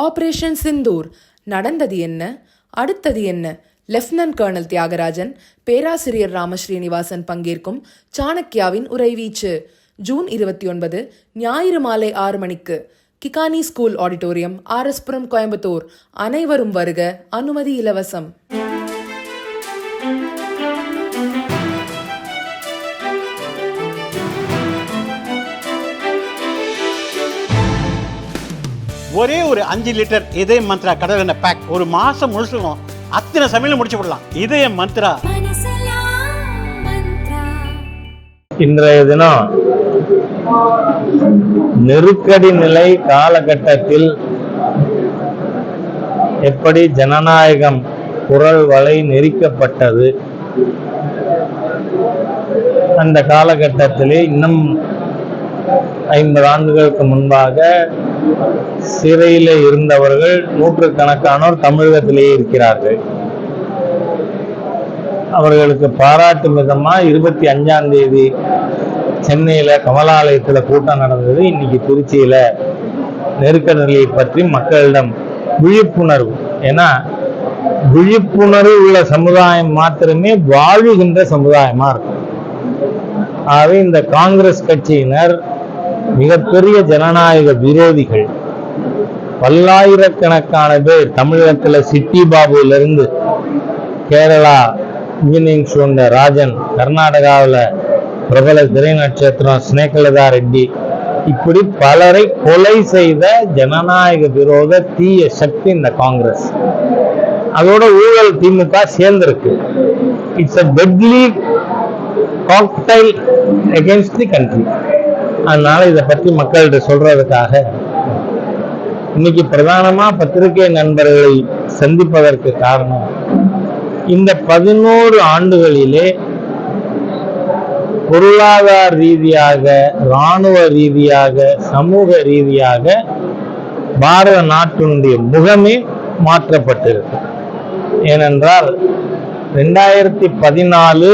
Operation Sindoor. நடந்தது என்ன? அடுத்தது என்ன? லெப்டினன்ட் கர்னல் தியாகராஜன் பேராசிரியர் ராமஸ்ரீனிவாசன் பங்கேற்கும் சாணக்யாவின் உரைவீச்சு ஜூன் இருபத்தி ஒன்பது ஞாயிறு மாலை ஆறு மணிக்கு. Kikani school auditorium RS Puram Coimbatore. அனைவரும் வருக அனுமதி இலவசம். ஒரே ஒரு அஞ்சு லிட்டர் இதய மந்த்ரா கடல் எண்ணெய் பேக் ஒரு மாசம் முழுசுக்கும் அத்தனை சமையலும் முடிச்சு விடலாம். இதய மந்த்ரா. இன்றைய தினம் நெருக்கடி நிலை காலகட்டத்தில் எப்படி ஜனநாயகம் குரல் வலை நெரிக்கப்பட்டது? அந்த காலகட்டத்திலே இன்னும் ஐம்பது ஆண்டுகளுக்கு முன்பாக சிறையில் இருந்தவர்கள் நூற்றுக்கணக்கானோர் தமிழகத்திலேயே இருக்கிறார்கள். அவர்களுக்கு பாராட்டும் விதமாக இருபத்தி அஞ்சாம் தேதி சென்னையில் கமலாலயத்தில் கூட்டம் நடந்தது. இன்னைக்கு திருச்சியில் நெருக்கடி நிலையை பற்றி மக்களிடம் விழிப்புணர்வு. ஏன்னா விழிப்புணர்வு உள்ள சமுதாயம் மாத்திரமே வாழுகின்ற சமுதாயமா இருக்கும். ஆகவே இந்த காங்கிரஸ் கட்சியினர் மிகப்பெரிய ஜனநாயக விரோதிகள். பல்லாயிரக்கணக்கான பேர் தமிழகத்துல சிட்டி பாபுல இருந்து கேரளா இன்ஜினியரிங் ஸ்டூடெண்ட் ராஜன் கர்நாடகாவில் பிரபல திரை நட்சத்திரம் ஸ்னேகலதா ரெட்டி இப்படி பலரை கொலை செய்த ஜனநாயக விரோத தீய சக்தி இந்த காங்கிரஸ். அதோட ஊழல் திமுக சேர்ந்திருக்கு. It's a deadly cocktail against the country அதனால இதை பற்றி மக்கள்கிட்ட சொல்றதுக்காக இன்னைக்கு பிரதானமா பத்திரிகை நண்பர்களை சந்திப்பதற்கு காரணம் இந்த பதினோரு ஆண்டுகளிலே பொருளாதார ரீதியாக இராணுவ ரீதியாக சமூக ரீதியாக பாரத நாட்டினுடைய முகமே மாற்றப்பட்டிருக்கு. ஏனென்றால் ரெண்டாயிரத்தி பதினாலு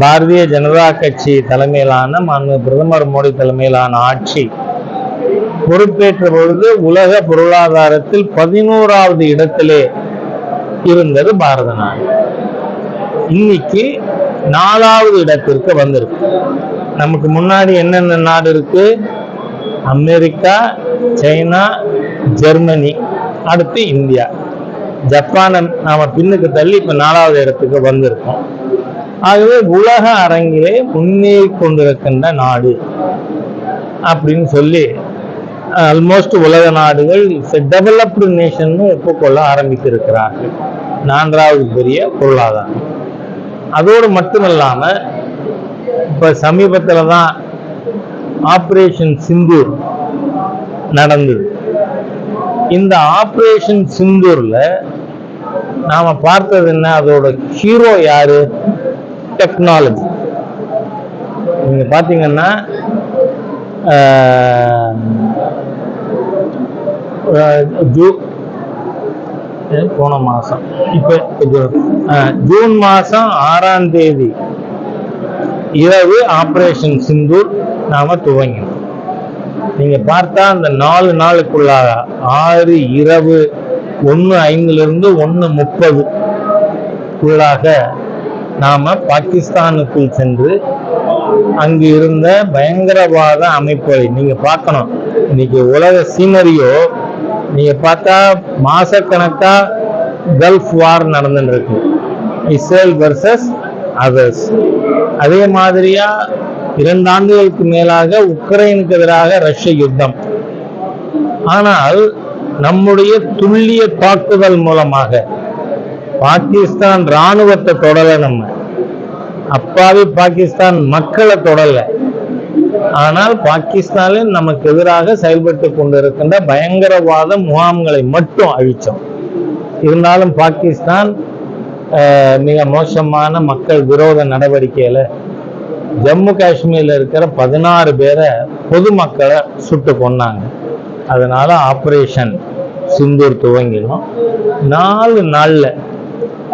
பாரதிய ஜனதா கட்சி தலைமையிலான மாண்பு பிரதமர் மோடி தலைமையிலான ஆட்சி பொறுப்பேற்ற பொழுது உலக பொருளாதாரத்தில் பதினோராவது இடத்திலே இருந்தது பாரத நாடு. இன்னைக்கு நாலாவது இடத்திற்கு வந்திருக்கு. நமக்கு முன்னாடி என்னென்ன நாடு இருக்கு? அமெரிக்கா சைனா ஜெர்மனி அடுத்து இந்தியா. ஜப்பானை நாம பின்னுக்கு தள்ளி இப்ப நாலாவது இடத்துக்கு வந்திருக்கோம். ஆகவே உலக அரங்கிலே முன்னேறி கொண்டிருக்கின்ற நாடு அப்படின்னு சொல்லி ஆல்மோஸ்ட் உலக நாடுகள் டெவலப்டு நேஷன் ஒப்புக்கொள்ள ஆரம்பித்திருக்கிறார்கள். நான்காவது பெரிய பொருளாதாரம். அதோடு மட்டுமல்லாம இப்ப சமீபத்தில் தான் ஆப்ரேஷன் சிந்தூர் நடந்தது. இந்த ஆப்ரேஷன் சிந்தூர்ல நாம பார்த்தது என்ன? அதோட ஹீரோ யாரு? டெக்னாலஜி நீங்க பாத்தீங்கன்னா ஜூன் ஜூ- போன மாசம். இப்போ ஆஹ், ஜூன் மாசம் ஆறாம் தேதி இரவு ஆப்ரேஷன் சிந்தூர் நாம துவங்கினோம். நீங்க பார்த்தா அந்த நாலு நாளுக்குள்ளாக ஆறு இரவு ஒன்று ஐந்துல இருந்து ஒன்று முப்பது உள்ளாக நாம பாகிஸ்தானுக்குள் சென்று அங்கு இருந்த பயங்கரவாத அமைப்புகளை நீங்க பார்க்கணும். இன்னைக்கு உலக சீனரியோ நீங்க பார்த்தா மாசக்கணக்கா கல்ஃப் வார் நடந்துட்டு இருக்கு இஸ்ரேல் வர்சஸ் அதர்ஸ் அதே மாதிரியா இரண்டு ஆண்டுகளுக்கு மேலாக உக்ரைனுக்கு எதிராக ரஷ்ய யுத்தம். ஆனால் நம்முடைய துல்லிய தாக்குதல் மூலமாக பாகிஸ்தான் ராணுவத்தை தொடல நம்ம. அப்பாவி பாகிஸ்தான் மக்களை தொடலை. ஆனால் பாகிஸ்தானில் நமக்கு எதிராக செயல்பட்டு கொண்டிருக்கின்ற பயங்கரவாத முகாம்களை மட்டும் அழித்தோம். இருந்தாலும் பாகிஸ்தான் மிக மோசமான மக்கள் விரோத நடவடிக்கையில் ஜம்மு காஷ்மீரில் இருக்கிற பதினாறு பேரை பொதுமக்களை சுட்டு கொன்னாங்க. அதனால ஆப்ரேஷன் சிந்தூர் துவங்கிடும். நாலு நாளில்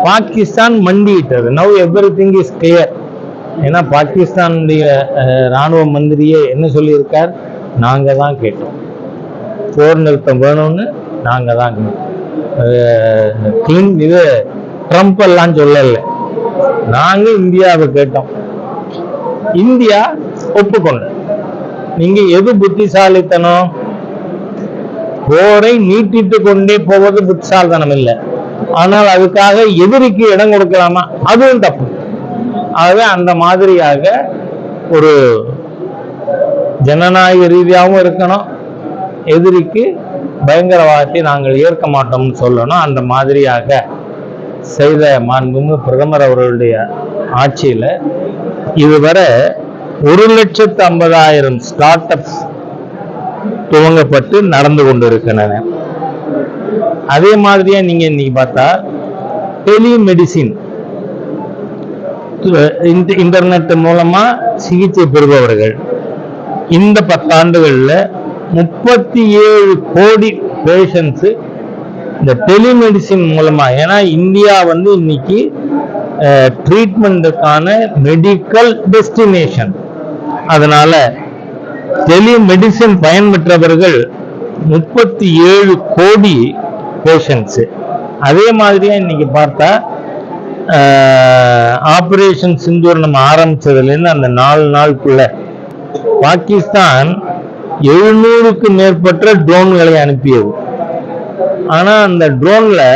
பாகிஸ்தான் மண்டியிட்டது. Now everything is clear ஏன்னா பாகிஸ்தானுடைய இராணுவ ராணுவ மந்திரியே என்ன சொல்லியிருக்கார்? நாங்கள் தான் கேட்டோம். போர் நிறுத்தம் வேணும்னு நாங்கள் தான் கிளின் இது ட்ரம்ப் எல்லாம் சொல்லலை. நாங்கள் இந்தியாவை கேட்டோம். இந்தியா ஒப்புக்கொண்ட நீங்க எது புத்திசாலித்தனம்? போரை நீட்டித்து கொண்டே போவது புத்திசாலித்தனம் இல்லை. ஆனால் அதுக்காக எதிரிக்கு இடம் கொடுக்கலாமா? அதுவும் தப்பு. ஆகவே அந்த மாதிரியாக ஒரு ஜனநாயக ரீதியாகவும் இருக்கணும். எதிரிக்கு பயங்கரவாதத்தை நாங்கள் ஏற்க மாட்டோம்னு சொல்லணும். அந்த மாதிரியாக செய்த மாண்புமிகு பிரதமர் அவர்களுடைய ஆட்சியில் இதுவரை ஒரு லட்சத்து ஐம்பதாயிரம் ஸ்டார்ட் அப்ஸ் துவங்கப்பட்டு நடந்து கொண்டிருக்கின்றன. அதே மாதிரியா நீங்க இன்னைக்கு பார்த்தா டெலிமெடிசின் இன்டர்நெட் மூலமா சிகிச்சை பெறுபவர்கள் இந்த பத்தாண்டுகளில் முப்பத்தி ஏழு கோடி பேஷண்ட்ஸு இந்த டெலிமெடிசின் மூலமா ஏன்னா இந்தியா வந்து இன்னைக்கு ட்ரீட்மெண்ட்டுக்கான மெடிக்கல் டெஸ்டினேஷன் அதனால டெலிமெடிசின் பயன்பெற்றவர்கள் முப்பத்தி ஏழு கோடி பேஷண்ட்ஸ் அதே மாதிரியாக இன்றைக்கி பார்த்தா ஆப்ரேஷன் சிந்தூர் நம்ம ஆரம்பிச்சதுலேருந்து அந்த நாலு நாளுக்குள்ள பாகிஸ்தான் எழுநூறுக்கு மேற்பட்ட ட்ரோன்களை அனுப்பியது. ஆனால் அந்த ட்ரோனில்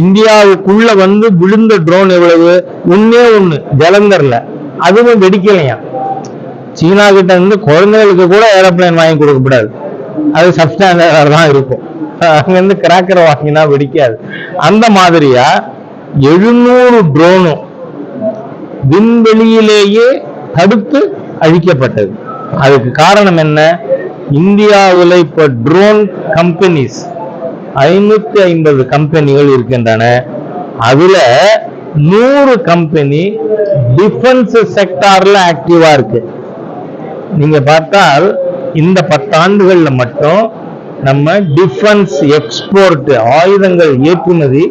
இந்தியாவுக்குள்ள வந்து விழுந்த ட்ரோன் எவ்வளவு? ஒன்னே ஒன்று ஜலந்தர்ல. அதுவும் வெடிக்கலையா சீனா கிட்ட இருந்து குழந்தைகளுக்கு கூட ஏரோப்ளேன் வாங்கி கொடுக்கப்படாது. அது சப்ஸ்டாண்டர்டாக தான் இருக்கும். அங்கேருந்து கிராக்கர் வாங்கினா வெடிக்காது. அந்த மாதிரியா எழுநூறு ட்ரோனும் விண்வெளியிலேயே தடுத்து அழிக்கப்பட்டது. அதுக்கு காரணம் என்ன? இந்தியாவில் இப்ப ட்ரோன் கம்பெனிஸ் ஐநூத்தி ஐம்பது கம்பெனிகள் இருக்கின்றன. அதுல நூறு கம்பெனி டிஃபென்ஸ் செக்டார்ல ஆக்டிவா இருக்கு. நீங்க பார்த்தால் இந்த பத்தாண்டுகளில் மட்டும் நம்ம டிஃபென்ஸ் எக்ஸ்போர்ட் ஆயுதங்கள் ஏற்றுமதி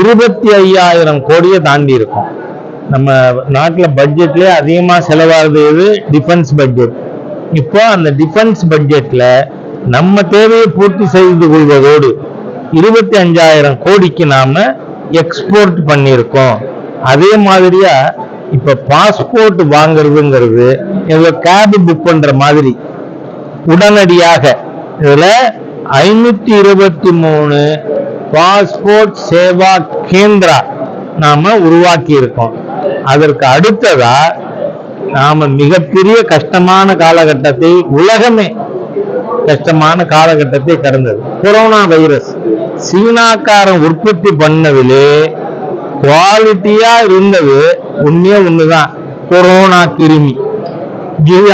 இருபத்தி ஐயாயிரம் கோடியை தாண்டி இருக்கும். நம்ம நாட்டில் பட்ஜெட்லேயே அதிகமாக செலவாகிறது எது? டிஃபென்ஸ் பட்ஜெட் இப்போ அந்த டிஃபென்ஸ் பட்ஜெட்டில் நம்ம தேவையை பூர்த்தி செய்து கொள்வதோடு இருபத்தி அஞ்சாயிரம் கோடிக்கு நாம் எக்ஸ்போர்ட் பண்ணியிருக்கோம். அதே மாதிரியா இப்போ பாஸ்போர்ட் வாங்குறதுங்கிறது எவ்வளோ கேப் புக் பண்ணுற மாதிரி உடனடியாக. இதில் ஐநூத்தி இருபத்தி மூணு பாஸ்போர்ட் சேவா கேந்திரா நாம உருவாக்கி இருக்கோம் அதற்கு அடுத்ததா நாம மிகப்பெரிய கஷ்டமான காலகட்டத்தை உலகமே கஷ்டமான காலகட்டத்தை கடந்தது. Corona virus. சீனாக்காரன் உற்பத்தி பண்ணதிலே குவாலிட்டியா இருந்தது உண்மையே ஒண்ணுதான். கொரோனா கிருமி.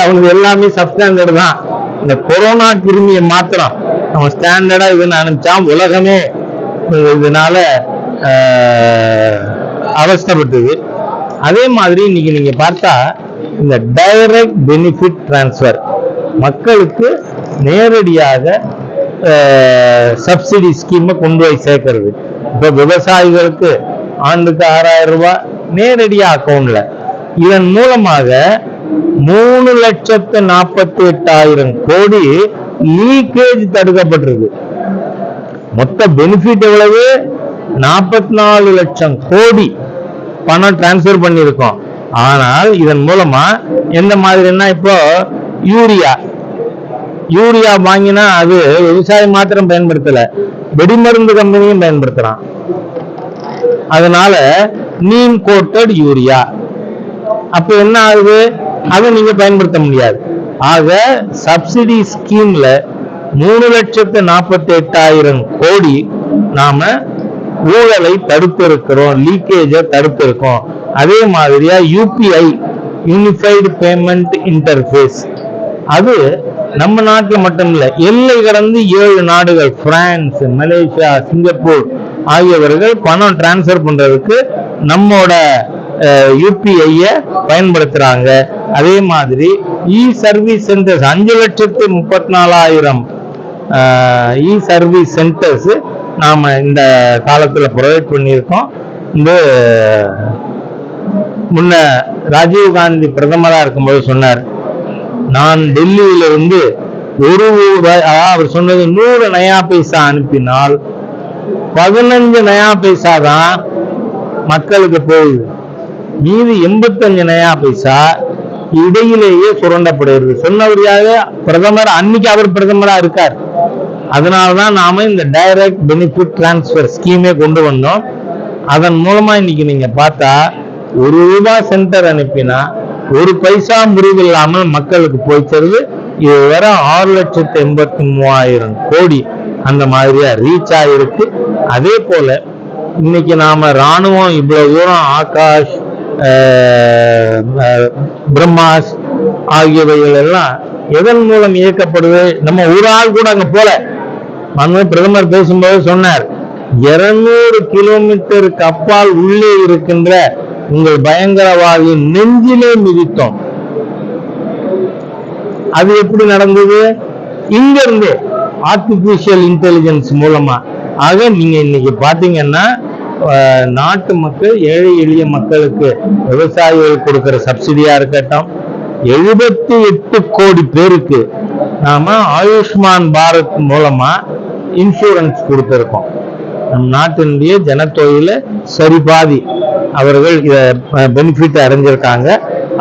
அவனுக்கு எல்லாமே சப்ஸ்டாண்டர்ட் தான். இந்த கொரோனா கிருமியை மாத்திரம் அவன் ஸ்டாண்டர்டா இதுன்னு அனுப்பிச்சான் உலகமே இதனால அவஸ்தப்பட்டது. அதே மாதிரி இன்னைக்கு நீங்க பார்த்தா இந்த டைரக்ட் பெனிஃபிட் டிரான்ஸ்ஃபர் மக்களுக்கு நேரடியாக சப்சிடி ஸ்கீமை கொண்டு போய் சேர்க்கறது. இப்போ விவசாயிகளுக்கு ஆண்டுக்கு ஆறாயிரம் ரூபாய் நேரடியாக அக்கௌண்ட்ல இதன் மூலமாக மூணு லட்சத்து நாற்பத்தி எட்டாயிரம் கோடி லீக்கேஜ் தடுக்கப்பட்டிருக்கு. மொத்த பெனிஃபிட் எவ்வளவு? நாற்பத்தி நாலு லட்சம் கோடி பணம் டிரான்ஸ்ஃபர் பண்ணியிருக்கோம். ஆனால் இதன் மூலமா எந்த மாதிரின்னா இப்போ யூரியா. யூரியா வாங்கினா அது விவசாயம் மாத்திரம் பயன்படுத்தல வெடிமருந்து கம்பெனியும் பயன்படுத்துறான். அதனால நீம் கோட்டட் யூரியா. அப்ப என்ன ஆகுது? அதை நீங்க பயன்படுத்த முடியாது. ஆக சப்சிடி ஸ்கீம்ல மூணு லட்சத்து நாற்பத்தி எட்டாயிரம் கோடி நாம ஊழலை தடுத்திருக்கிறோம் லீக்கேஜை தடுத்திருக்கோம். அதே மாதிரியா யூபிஐ யூனிஃபைடு பேமெண்ட் இன்டர்ஃபேஸ் அது நம்ம நாட்டில் மட்டும் இல்லை எல்லை கடந்து ஏழு நாடுகள் பிரான்ஸ் மலேசியா சிங்கப்பூர் ஆகியவர்கள் பணம் டிரான்ஸ்ஃபர் பண்றதுக்கு நம்மோட யூபிஐய பயன்படுத்துறாங்க. அதே மாதிரி இ சர்வீஸ் சென்டர்ஸ் அஞ்சு லட்சத்து முப்பத்தி நாலாயிரம் இ சர்வீஸ் சென்டர்ஸ் நாம இந்த காலத்தில் ப்ரொவைட் பண்ணியிருக்கோம். இந்த முன்ன ராஜீவ் காந்தி பிரதமரா இருக்கும்போது சொன்னார் நான் டெல்லியிலிருந்து ஒரு ரூபாய் அவர் சொன்னது நூறு நயா பைசா அனுப்பினால் பதினஞ்சு நயா பைசா தான் மக்களுக்கு போகுது. மீதி எண்பத்தஞ்சு நயா பைசா இடையிலேயே சுரண்டப்படுகிறது. சொன்னபடியாக பிரதமர் அன்னைக்கு அவர் பிரதமரா இருக்கார். அதனாலதான் நாம இந்த டைரக்ட் பெனிஃபிட் டிரான்ஸ்பர் ஸ்கீமே கொண்டு வந்தோம். அதன் மூலமா இன்னைக்கு நீங்க பார்த்தா ஒரு ரூபாய் சென்டர் அனுப்பினா ஒரு பைசா முறிவில்லாமல் மக்களுக்கு போய் தருது இது வர ஆறு லட்சத்து எண்பத்தி மூவாயிரம் கோடி அந்த மாதிரியா ரீச் ஆயிருக்கு. அதே போல இன்னைக்கு நாம ராணுவம் இவ்வளவு தூரம் ஆகாஷ் பிரம்மாஸ் ஆகியவைகள் எல்லாம் எதன் மூலம் இயக்கப்படுது? நம்ம ஒரு ஆள் கூட அங்க போல. மன்மோகன் பிரதமர் பேசும்போது சொன்னார் இருநூறு கிலோமீட்டருக்கு அப்பால் உள்ளே இருக்கின்ற உங்கள் பயங்கரவாதியின் நெஞ்சிலே மிதித்தோம். அது எப்படி நடந்தது? இங்க இருந்து ஆர்டிபிஷியல் இன்டெலிஜென்ஸ் மூலமா. ஆக நீங்க இன்னைக்கு பாத்தீங்கன்னா நாட்டு மக்கள் ஏழை எளிய மக்களுக்கு விவசாயிகள் கொடுக்கிற சப்சிடியா இருக்கட்டும் எழுபத்தி எட்டு கோடி பேருக்கு நாம ஆயுஷ்மான் பாரத் மூலமா இன்சூரன்ஸ் கொடுத்திருக்கோம். நம் நாட்டினுடைய ஜனத்தொகையில சரி பாதி அவர்கள் இத பெனிஃபிட் அடைஞ்சிருக்காங்க.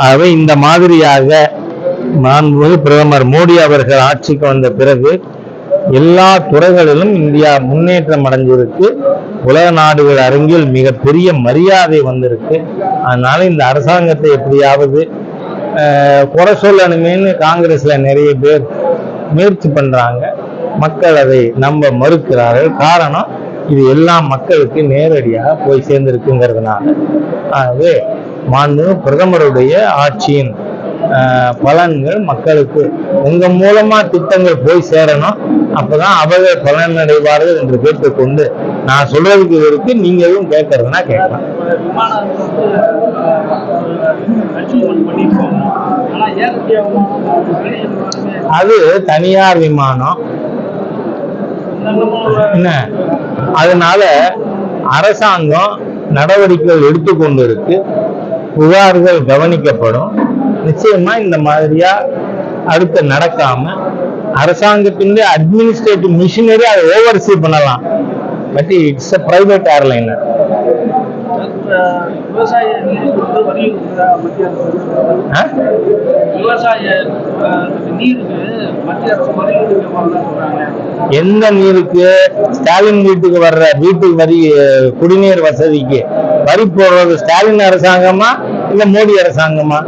ஆகவே இந்த மாதிரியாக நான் பிரதமர் மோடி அவர்கள் ஆட்சிக்கு வந்த பிறகு எல்லா துறைகளிலும் இந்தியா முன்னேற்றம் அடைஞ்சிருக்கு. உலக நாடுகள் அரங்கில் மிகப்பெரிய மரியாதை வந்திருக்கு. அதனால இந்த அரசாங்கத்தை எப்படியாவது அஹ், குறை சொல்லணுமேன்னு காங்கிரஸ்ல நிறைய பேர் முயற்சி பண்றாங்க. மக்கள் அதை நம்ப மறுக்கிறார்கள். காரணம் இது எல்லா மக்களுக்கு நேரடியாக போய் சேர்ந்திருக்குங்கிறதுனால. ஆகவே மாண்பு பிரதமருடைய ஆட்சியின் ஆஹ், பலன்கள் மக்களுக்கு உங்க மூலமா திட்டங்கள் போய் சேரணும். அப்பதான் அவர்கள் பலன் அடைவார்கள் என்று கேட்டுக்கொண்டு நான் சொல்றதுக்கு இருக்கு நீங்க எதுவும் கேட்கறதுனா கேட்கலாம். அது தனியார் விமானம். என்ன? அதனால அரசாங்கம் நடவடிக்கைகள் எடுத்துக்கொண்டு இருக்கு புகார்கள் கவனிக்கப்படும். நிச்சயமா இந்த மாதிரியா அடுத்து நடக்காம அரசாங்கத்தின் அட்மினிஸ்ட்ரேட்டிவ் மிஷினரி அதை ஓவர்சீ பண்ணலாம். பட் இட்ஸ் அ பிரைவேட் சொல்றாங்க. எந்த நீருக்கு? ஸ்டாலின் வீட்டுக்கு வர்ற வீட்டுக்கு வரி குடிநீர் வசதிக்கு வரி போடுறது ஸ்டாலின் அரசாங்கமா இல்ல மோடி அரசாங்கமா?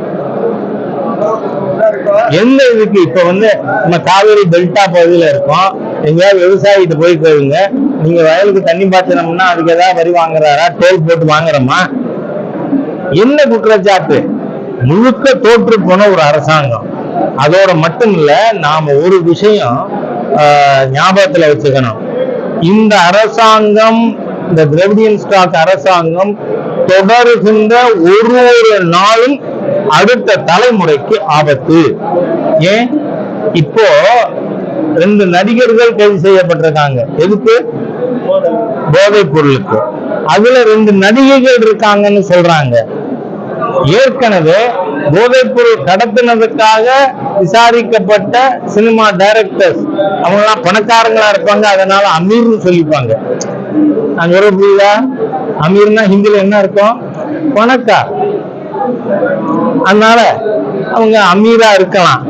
எந்த இதுக்கு இப்ப வந்து நம்ம காவேரி டெல்டா பகுதியில இருக்கோம். எங்கேயாவது விவசாயிகிட்ட போய் போயிருங்க நீங்க வயலுக்கு தண்ணி பாய்ச்சணும்னா அதுக்கு ஏதாவது வரி வாங்குறாரா? டோல் போட்டு வாங்குறோமா? என்ன குற்றச்சாட்டு? முழுக்க தோற்று போன ஒரு அரசாங்கம். அதோட மட்டும் இல்ல நாம ஒரு விஷயம் ஆஹ், ஞாபகத்துல வச்சுக்கணும். இந்த அரசாங்கம் இந்த திரவிடியன் ஸ்டாக் அரசாங்கம் தொடருகின்ற ஒரு ஒரு நாளும் அடுத்த தலைமுறைக்கு ஆபத்து. ஏன்? இப்போ ரெண்டு நடிகர்கள் கைது செய்யப்பட்டிருக்காங்க. எதுக்கு? போதைப் பொருளுக்கு. அதுல ரெண்டு நடிகைகள் இருக்காங்கன்னு சொல்றாங்க. ஏற்கனவே போதைப் பொருள் கடத்தினதுக்காக விசாரிக்கப்பட்ட சினிமா டைரக்டர்ஸ் அவங்க எல்லாம் பணக்காரங்களா இருப்பாங்க. அதனால அமீர்னு சொல்லிப்பாங்க. அங்க சொல்ல புரியுதா? அமீர்னா ஹிந்தில என்ன இருக்கும் பணக்கார். அதனால அவங்க அமீரா இருக்கலாம்.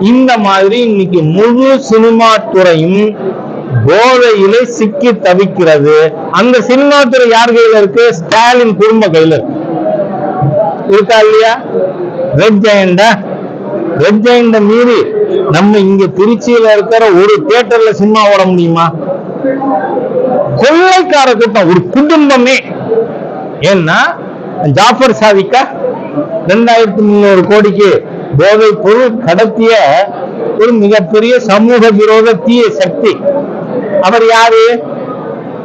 இந்த மாதிரி இன்னைக்கு முழு சினிமா துறையும் போதையிலே சிக்கி தவிக்கிறது. அந்த சினிமா துறை யார் கையில இருக்கு? ஸ்டாலின் குடும்ப கையில இருக்கு. இருக்கா இல்லையா? ரெட் ஜெயண்டா ரெட் ஜெயண்ட மீறி நம்ம இங்க திருச்சியில இருக்கிற ஒரு தியேட்டர்ல சினிமா ஓட முடியுமா? கொள்ளைக்கார கூட்டம் ஒரு குடும்பமே. ஏன்னா ஜாஃபர் சாதிக்கா? ரெண்டாயிரத்தி முந்நூறு கோடிக்கு போதை பொருள் கடத்திய ஒரு மிகப்பெரிய சமூக விரோத தீய சக்தி. அவர் யாரு?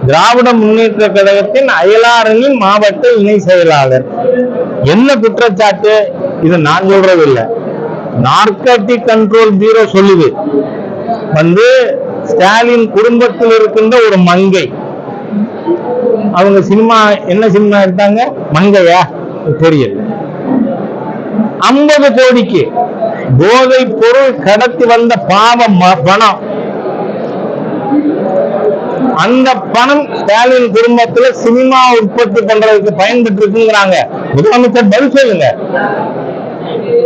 திராவிட முன்னேற்ற கழகத்தின் அயலாரணின் மாவட்ட இணை செயலாளர். என்ன குற்றச்சாட்டு? இது நான் சொல்றதில்லை. இல்ல நார்கட்டிக் கண்ட்ரோல் பியூரோ சொல்லுது. வந்து ஸ்டாலின் குடும்பத்தில் இருக்கின்ற ஒரு மங்கை. அவங்க சினிமா என்ன சினிமா எடுத்தாங்க? மங்கையா? தெரியல. ஐம்பது கோடிக்கு போதை பொருள் கடத்தி வந்த பாவம் பணம். அந்த பணம் ஸ்டாலின் குடும்பத்துல சினிமா உற்பத்தி பண்றதுக்கு பயன்பட்டு இருக்குங்கிறாங்க முதலமைச்சர் பதில் சொல்லுங்க.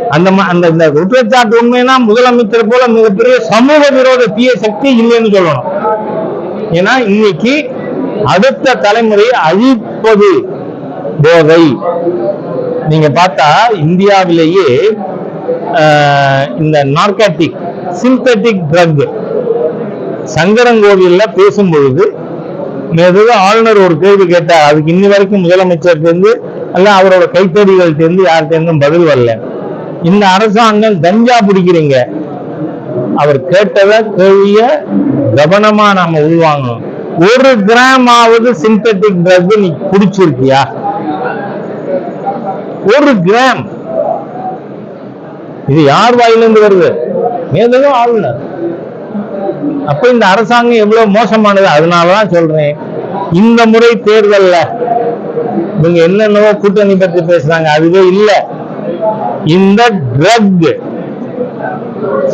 அந்த ம- அந்த இந்த குற்றச்சாட்டு உண்மைனா முதலமைச்சர் போல மிகப்பெரிய சமூக விரோத தீய சக்தி இல்லைன்னு சொல்லணும். ஏன்னா இன்னைக்கு அடுத்த தலைமுறை அழிப்பது போதை. நீங்க பார்த்தா இந்தியாவிலேயே இந்த நார்காட்டிக் சிந்தட்டிக் ட்ரக் சங்கரங்கோவில்ல பேசும் பொழுது மெதுவா ஆளுநர் ஒரு கேள்வி கேட்டார். அதுக்கு இன்னி வரைக்கும் முதலமைச்சர் இருந்து அல்ல அவரோட கைத்தறிகள் சேர்ந்து யார்கிட்ட இருந்தும் பதில் வரல. இந்த அரசாங்கம் கஞ்சா பிடிக்கிறீங்க. அவர் கேட்டத கேள்விய கவனமா நாம உள்வாங்கணும். ஒரு கிராமாவது சிந்தட்டிக் ட்ரக் நீ குடிச்சிருக்கியா? ஒரு கிராம். இது யார் வாயிலிருந்து வருது? மேதகு ஆளுநர். அப்ப இந்த அரசாங்கம் எவ்வளவு மோசமானது? அதனாலதான் சொல்றேன். இந்த முறை தேர்தல்ல இவங்க என்னென்னவோ கூட்டணி பற்றி பேசுறாங்க. அதுவே இல்ல. இந்த ட்ரக்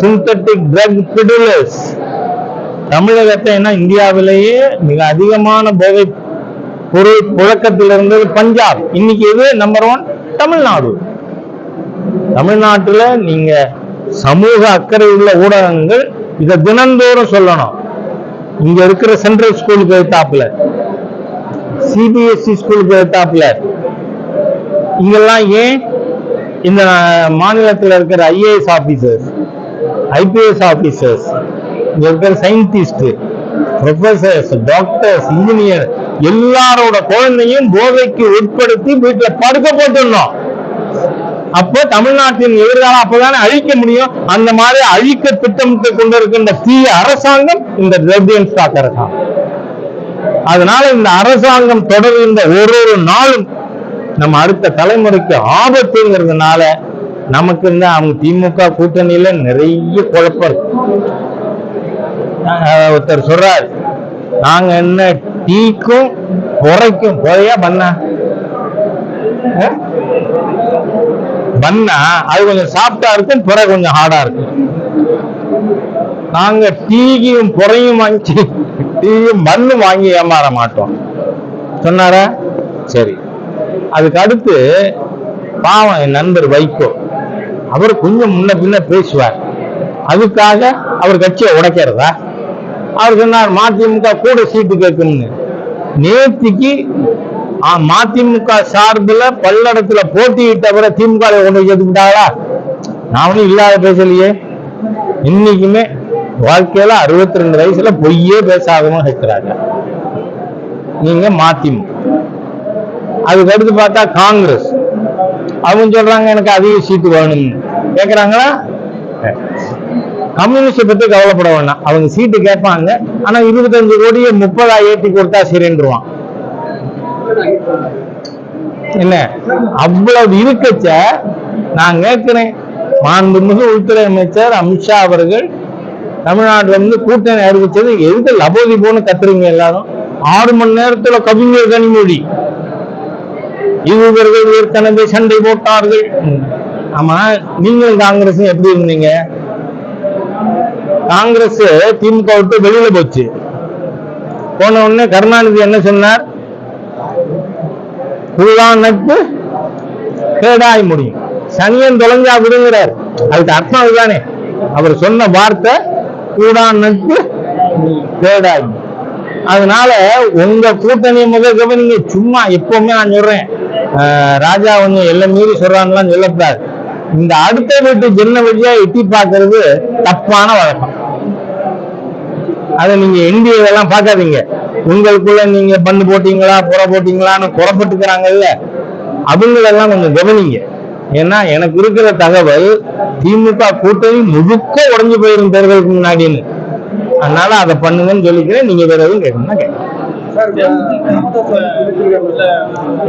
சிந்தட்டிக் ட்ரக் பிடிலர்ஸ் தமிழகத்தை என்ன இந்தியாவிலேயே மிக அதிகமான போதை பொருள் புழக்கத்தில் இருந்தது பஞ்சாப். இன்னைக்கு எது நம்பர் ஒன் தமிழ்நாடு. தமிழ்நாட்டுல நீங்க சமூக அக்கறை உள்ள ஊடகங்கள் இதை தினந்தோறும் சொல்லணும். இங்க இருக்கிற சென்ட்ரல் ஸ்கூலுக்கு எடுத்தாப்புல சிபிஎஸ்சி ஸ்கூலுக்கு எடுத்தாப்புல இங்கெல்லாம் ஏன் இந்த மாநிலத்தில் இருக்கிற ஐஏஎஸ் ஆபீசர்ஸ் ஐபிஎஸ் ஆபீசர்ஸ் இங்க இருக்கிற சயின்டிஸ்ட் ப்ரொஃபசர்ஸ் டாக்டர்ஸ் இன்ஜினியர் எல்லாரோட குழந்தையும் போதைக்கு உட்படுத்தி வீட்டுல படுக்க போட்டுடணும் அப்போ தமிழ்நாட்டின் எதிர்காலம் அப்பதானே அழிக்க முடியும்? அந்த மாதிரி அழிக்க திட்டமிட்டு கொண்டிருக்கின்ற தீய அரசாங்கம் இந்த திரவியன் ஸ்டாக் அரசாங்கம். அதனால இந்த அரசாங்கம் தொடர்கின்ற ஒரு ஒரு நாளும் நம்ம அடுத்த தலைமுறைக்கு ஆபத்துங்கிறதுனால நமக்கு இந்த அவங்க திமுக கூட்டணியில நிறைய குழப்பம் இருக்கு. ஒருத்தர் சொல்றாரு நாங்க என்ன டீக்கும் புறைக்கும் புறையா பண்ண? பண்ணா அது கொஞ்சம் சாஃப்டா இருக்கும் புறை கொஞ்சம் ஹார்டா இருக்கும். நாங்க டீயும் புறையும் வாங்கி டீயும் மண்ணும் வாங்கி ஏமாற மாட்டோம். சொன்னாரா? சரி. அதுக்கு அடுத்து பாவம் என் நண்பர் வைகோ. அவர் கொஞ்சம் முன்ன பின்ன பேசுவார். அதுக்காக அவர் கட்சியை உடைக்கிறதா? அவர் சொன்னார் மதிமுக கூட சீட்டு கேட்கும்னு நேத்திக்கு மதிமுக சார்பில் பல்லடத்துல போட்டியிட்டவரை திமுக ஒன்று கொண்டு நானும் இல்லாத பேசலையே. இன்னைக்குமே வாழ்க்கையில அறுபத்தி ரெண்டு வயசுல பொய்யே பேசாதவங்க கேட்கிறாங்க நீங்க மதிமுக. அதுக்கு அடுத்து பார்த்தா காங்கிரஸ். அவங்க சொல்றாங்க எனக்கு அதிக சீட்டு வேணும்னு. கேட்கிறாங்களா கம்யூனிஸ்ட் பத்தி கவலைப்பட வேண்டாம். அவங்க சீட்டு கேட்பாங்க. ஆனா இருபத்தஞ்சு கோடியை முப்பதா ஏற்றி கொடுத்தா சரின்றுவான். என்ன? அவ்வளவு இருக்கச்ச நான் கேட்கிறேன். மாண்புமிகு உள்துறை அமைச்சர் அமித்ஷா அவர்கள் தமிழ்நாட்டுல இருந்து கூட்டணி அறிவிச்சது எதுக்கு லபோதி போன்னு கத்துறீங்க எல்லாரும்? ஆறு மணி நேரத்துல கவிஞர் கனிமொழி. இவர்கள் ஏற்கனவே சண்டை போட்டார்கள். ஆமா நீங்களும் காங்கிரஸும் எப்படி இருந்தீங்க? காங்கிரஸ் திமுக விட்டு வெளியில போச்சு. போன உடனே கருணாநிதி என்ன சொன்னார்? புதுதான் நட்பு கேடாய் முடியும். சனியன் தொலைஞ்சா விடுங்கிறார். அதுக்கு அர்த்தம் அதுதானே. அவர் சொன்ன வார்த்தை கூடான் நட்பு கேடாய் அதனால உங்க கூட்டணி முதல் கவனிங்க. சும்மா எப்பவுமே நான் சொல்றேன். ஆஹ் ராஜா வந்து எல்லாம் மீறி சொல்றான்லாம் சொல்லப்படாது இந்த அடுத்த வீட்டு ஜென்ன வழியா எட்டி பாக்குறது தப்பான வழக்கம். அதை நீங்க என்டிஏ பாக்காதீங்க பார்க்காதீங்க. உங்களுக்குள்ள நீங்க பண்ணு போட்டீங்களா புற போட்டீங்களான்னு புறப்பட்டுக்கிறாங்கல்ல அவங்களெல்லாம் கொஞ்சம் கவனிங்க. ஏன்னா எனக்கு இருக்கிற தகவல் திமுக கூட்டணி முழுக்க உடஞ்சு போயிரும் தேர்தலுக்கு முன்னாடின்னு. அதனால அதை பண்ணுங்கன்னு சொல்லிக்கிறேன். நீங்க வேற எதுவும் கேட்கணும்னா கேட்கலாம். சார் இல்ல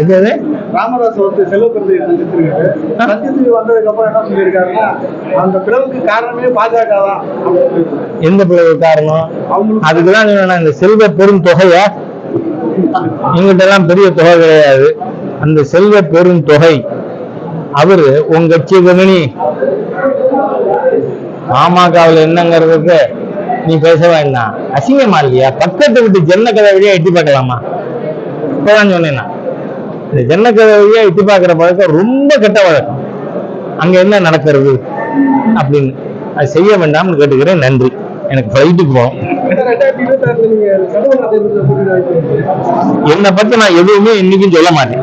எது எது? ராமதாஸ் வந்து செல்வப்பிரதி சந்திச்சிருக்காரு சந்திச்சு வந்ததுக்கு அப்புறம் என்ன சொல்லியிருக்காருன்னா அந்த பிளவுக்கு காரணமே பாஜக தான். எந்த பிளவு காரணம்? அதுக்குதான் சொன்னேன் இந்த செல்வ பெரும் தொகைய? எங்கிட்ட எல்லாம் பெரிய தொகை கிடையாது. அந்த செல்வ பெரும் தொகை அவரு உங்க கட்சி கவனி பாமகவில் என்னங்கிறதுக்கு நீ பேச வேண்டாம் அசிங்கமா இல்லையா? பக்கத்து விட்டு ஜன்ன கதை வழியா எட்டி பார்க்கலாமா? இப்பதான் சொன்னேன்னா இந்த ஜன்ன கதை வழியா எட்டி பார்க்கிற பழக்கம் ரொம்ப கெட்ட வழக்கம் அங்க என்ன நடக்கிறது அப்படின்னு. அது செய்ய வேண்டாம்னு கேட்டுக்கிறேன். நன்றி. எனக்கு ஃப்ளைட்டுக்கு போகணும். என்னை பத்தி நான் எதுவுமே இன்னைக்கும் சொல்ல மாட்டேன்.